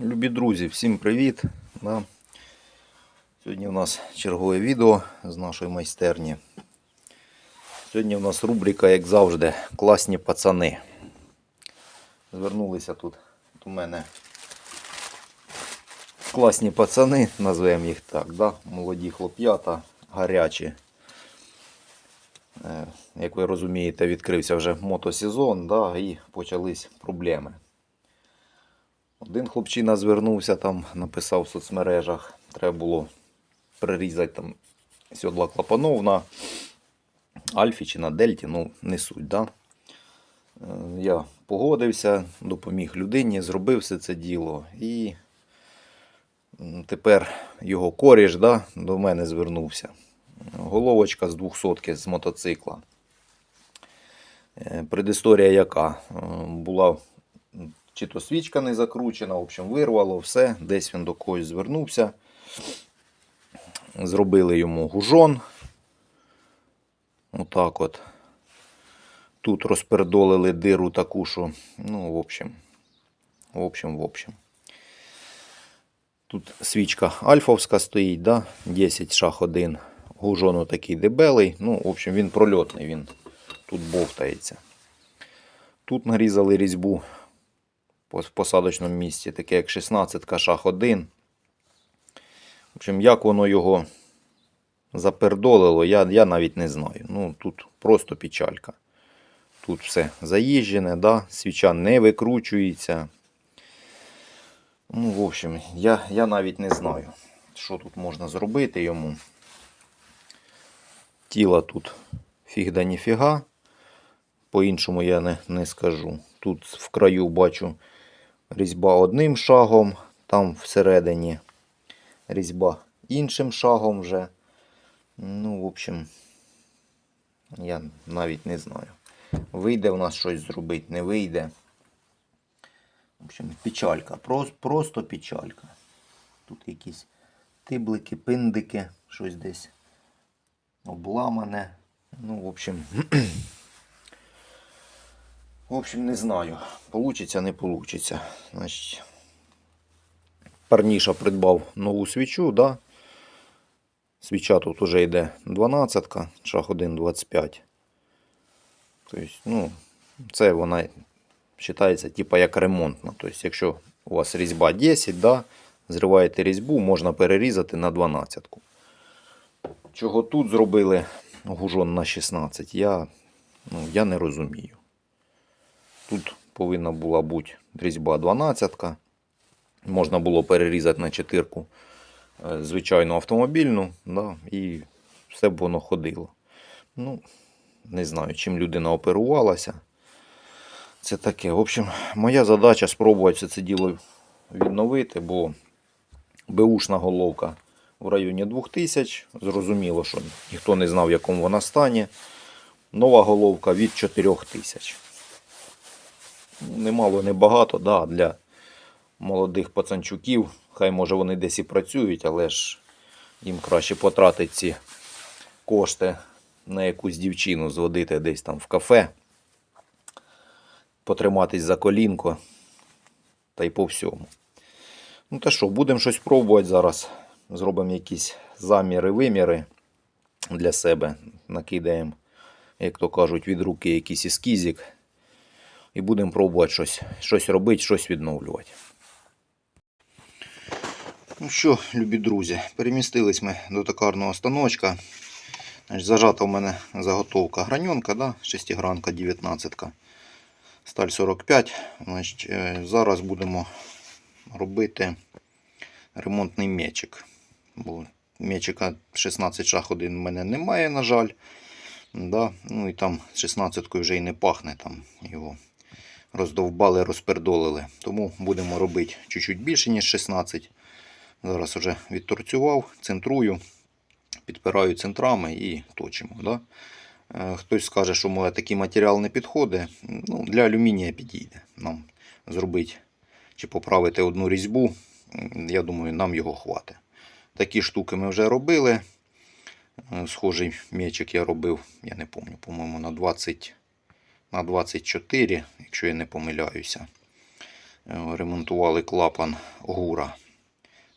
Любі друзі, всім привіт! Сьогодні у нас чергове відео з нашої майстерні. Сьогодні у нас рубрика, як завжди, класні пацани. Звернулися тут до мене класні пацани, назвемо їх так, да? молоді хлоп'ята, гарячі. Е, Як ви розумієте, відкрився вже мотосезон да, і почались проблеми. Один хлопчина звернувся там, написав в соцмережах, треба було прирізати там сьодла клапанов на Альфі чи на Дельті, ну не суть. Да? Е, Я погодився, допоміг людині, зробив все це діло. І тепер його коріш да, до мене звернувся. Головочка з 200 з мотоцикла. Е, Предісторія яка? Е, Була чи то свічка не закручена, в общем, вирвало все. Десь він до когось звернувся. Зробили йому гужон. Отак от. Тут розпердолили диру таку, що, ну, в общем, в общем, в общем. Тут свічка альфовська стоїть, да? 10 шах 1. Гужон такий дебелий. Ну, в общем, він прольотний, він тут бовтається. Тут нарізали різьбу в посадочному місці, таке як 16 шах 1. В общем, як воно його запердолило, я, я навіть не знаю. Ну, тут просто печалька. Тут все заїжджене, да? свіча не викручується. Ну, в общем, я, я навіть не знаю, що тут можна зробити йому. Тіла тут фіг да ніфіга. По-іншому я не, не скажу. Тут в краю бачу різьба одним шагом, там всередині різьба іншим шагом вже. Ну, в общем, я навіть не знаю. Вийде в нас щось зробити, не вийде. В общем, печалька. Просто, просто печалька. Тут якісь тиблики, пиндики, щось десь обламане. Ну, в общем, в общем, не знаю. Получиться, не получиться. Значить, парніша придбав нову свічу, да? Свіча тут уже йде 12, шах 1 25. Тобто, ну, це вона вважається типа як ремонтна. Тобто, якщо у вас різьба 10, да, зриваєте різьбу, можна перерізати на 12. Чого тут зробили гужон на 16, я, ну, я не розумію. Тут повинна була бути різьба 12. Можна було перерізати на чотирку е, звичайну автомобільну, да, і все б воно ходило. Ну, не знаю, чим людина оперувалася. Це таке. В общем, моя задача спробувати все це діло відновити, бо беушна головка в районі 2000. Зрозуміло, що ніхто не знав, в якому вона стані. Нова головка від 4000. Немало, не багато, да, для молодих пацанчуків. Хай може вони десь і працюють, але ж їм краще потратити ці кошти на якусь дівчину, зводити десь там в кафе, потриматись за колінко та й по всьому. Ну та що, будемо щось пробувати зараз. Зробимо якісь заміри, виміри для себе. Накидаємо, як то кажуть, від руки якийсь ескізик. І будемо пробувати щось, щось робити, щось відновлювати. Ну що, любі друзі, перемістились ми до токарного станочка. Зажата у мене заготовка граньонка, да? шестигранка 19 сталь 45. Значить, е, Зараз будемо робити ремонтний мечик. Бо мечика 16 шах 1 в мене немає, на жаль. Да? Ну і там 16 вже і не пахне. Там його роздовбали, розпердолили. Тому будемо робити чуть-чуть більше, ніж 16. Зараз вже відторцював, центрую, підпираю центрами і точимо. Да? Е, Хтось скаже, що може такий матеріал не підходить. Ну, для алюмінія підійде. Нам зробити чи поправити одну різьбу. Я думаю, нам його хватить. Такі штуки ми вже робили. Е, Схожий м'ячик я робив, я не пам'ятаю, по-моєму, на 20, на 24, якщо я не помиляюся. Е, Ремонтували клапан гура.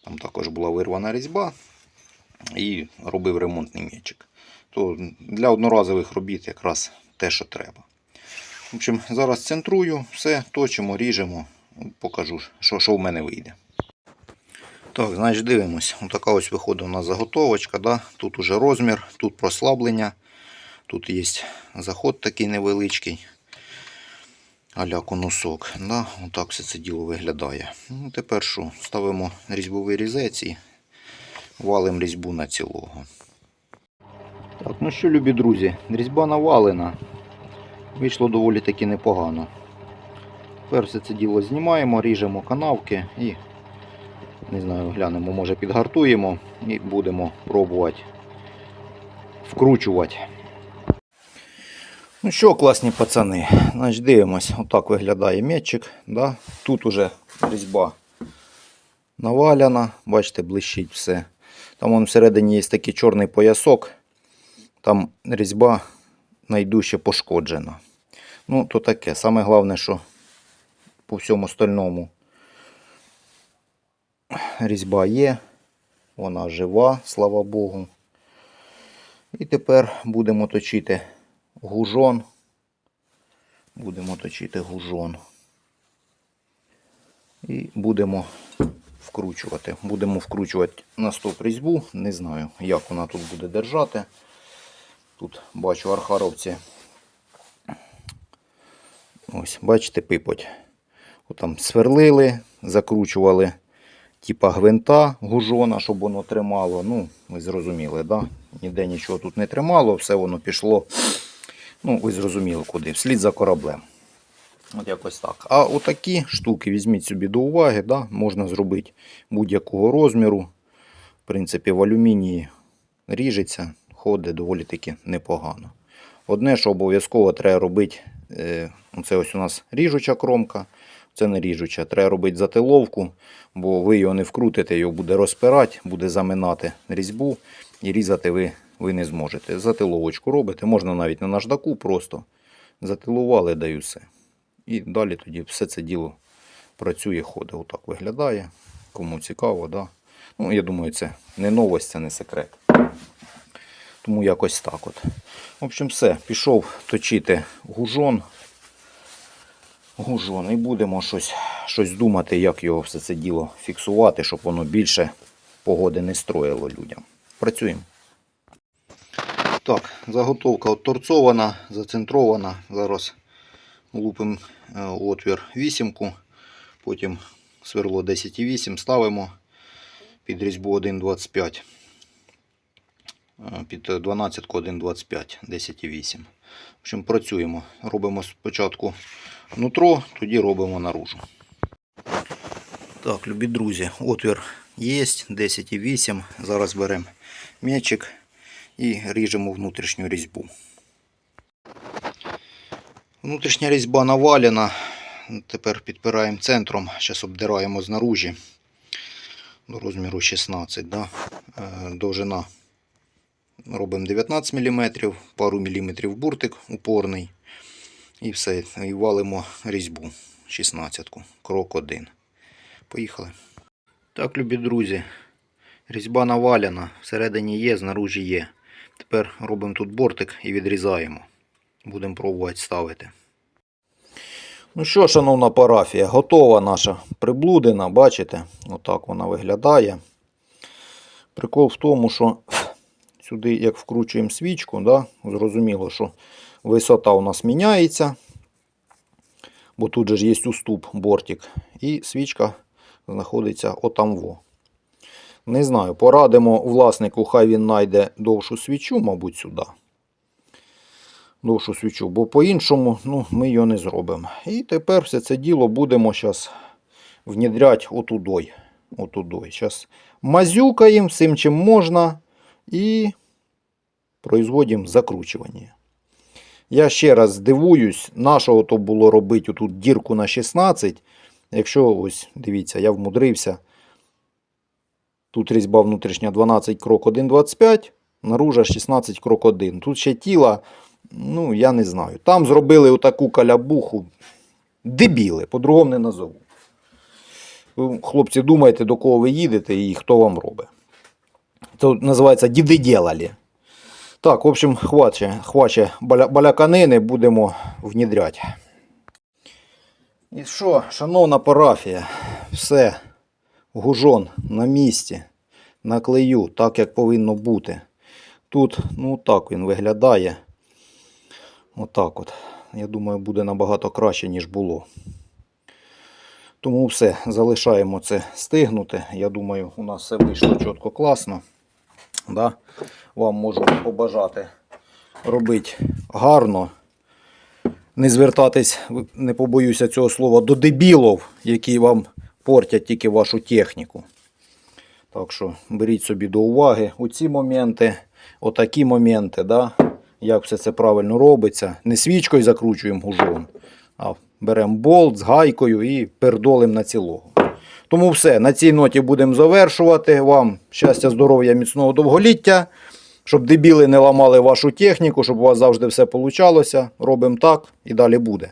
Там також була вирвана різьба і робив ремонтний м'ячик. То для одноразових робіт якраз те, що треба. В общем, зараз центрую, все точимо, ріжемо. Покажу, що, що в мене вийде. Так, значить дивимось. Отака ось виходить у нас заготовочка. Да? Тут уже розмір, тут прослаблення. Тут є заход такий невеличкий. Аля конусок. Да? Отак все це діло виглядає. Ну, тепер що? Ставимо різьбовий різець і валимо різьбу на цілого. Так, ну що, любі друзі, різьба навалена. Вийшло доволі таки непогано. Тепер все це діло знімаємо, ріжемо канавки і не знаю, глянемо, може підгартуємо і будемо пробувати вкручувати. Ну що, класні пацани, значить дивимось, отак виглядає м'ячик. Да? Тут уже різьба наваляна, бачите, блищить все. Там вон всередині є такий чорний поясок, там різьба найдужче пошкоджена. Ну, то таке. Саме головне, що по всьому остальному різьба є, вона жива, слава Богу. І тепер будемо точити гужон. Будемо точити гужон. І будемо вкручувати. Будемо вкручувати на стоп різьбу. Не знаю, як вона тут буде держати. Тут бачу архаровці. Ось, бачите, пипоть. Там сверлили, закручували типа гвинта гужона, щоб воно тримало. Ну, ви зрозуміли, да? Ніде нічого тут не тримало, все воно пішло. Ну, ви зрозуміли куди. Вслід за кораблем. От якось так. А отакі штуки візьміть собі до уваги, да? можна зробити будь-якого розміру. В принципі, в алюмінії ріжеться, ходить доволі таки непогано. Одне, що обов'язково треба робити, е, це ось у нас ріжуча кромка, це не ріжуча. Треба робити затиловку, бо ви його не вкрутите, його буде розпирати, буде заминати різьбу і різати ви, ви не зможете. Затиловочку робите, можна навіть на наждаку просто затилували, даю все. І далі тоді все це діло працює, ходить. Отак виглядає. Кому цікаво, да? Ну, я думаю, це не новость, це не секрет. Тому якось так от. В общем, все, пішов точити гужон. Гужон. І будемо щось, щось думати, як його все це діло фіксувати, щоб воно більше погоди не строїло людям. Працюємо. Так, заготовка от торцована, зацентрована. Зараз лупимо е, отвір вісімку, потім сверло 10,8 ставимо під різьбу 1,25. Е, Під 12 1,25, 10,8. В общем, працюємо. Робимо спочатку нутро, тоді робимо наружу. Так, любі друзі, отвір є, 10,8. Зараз беремо м'ячик і ріжемо внутрішню різьбу. Внутрішня різьба навалена. Тепер підпираємо центром, зараз обдираємо знаружі до розміру 16. Да? Е, Довжина робимо 19 мм, пару мм буртик упорний. І все. І валимо різьбу 16 крок 1. Поїхали. Так, любі друзі, різьба навалена, всередині є, знаружі є. Тепер робимо тут бортик і відрізаємо. Будемо пробувати ставити. Ну що, шановна парафія, готова наша приблудина, бачите? Отак вона виглядає. Прикол в тому, що сюди, як вкручуємо свічку, да, зрозуміло, що висота у нас міняється, бо тут же ж є уступ, бортик, і свічка знаходиться отамво. Не знаю, порадимо власнику, хай він знайде довшу свічу, мабуть, сюди. Довшу свічу, бо по-іншому ну, ми його не зробимо. І тепер все це діло будемо зараз внідряти отудой. отудой. Зараз мазюкаємо всім, чим можна, і производимо закручування. Я ще раз дивуюсь, на що то було робити отут дірку на 16. Якщо ось, дивіться, я вмудрився. Тут різьба внутрішня 12 крок 1,25, наружа 16 крок 1. Тут ще тіла, ну, я не знаю. Там зробили отаку калябуху. Дебіли, по-другому не назову. Хлопці, думайте, до кого ви їдете і хто вам робить. Це називається діди ділалі. Так, в общем, хваче, хваче баля, баляканини, будемо внідряти. І що, шановна парафія, все, гужон на місці, на клею, так як повинно бути. Тут, ну так він виглядає. Отак от. Я думаю, буде набагато краще, ніж було. Тому все, залишаємо це стигнути. Я думаю, у нас все вийшло чітко класно. Да? Вам можу побажати робити гарно. Не звертатись, не побоюся цього слова, до дебілов, які вам портять тільки вашу техніку. Так що беріть собі до уваги оці моменти, отакі моменти, да? як все це правильно робиться. Не свічкою закручуємо гужом, а беремо болт з гайкою і пердолим на цілого. Тому все, на цій ноті будемо завершувати. Вам щастя, здоров'я, міцного довголіття. Щоб дебіли не ламали вашу техніку, щоб у вас завжди все получалося. Робимо так і далі буде.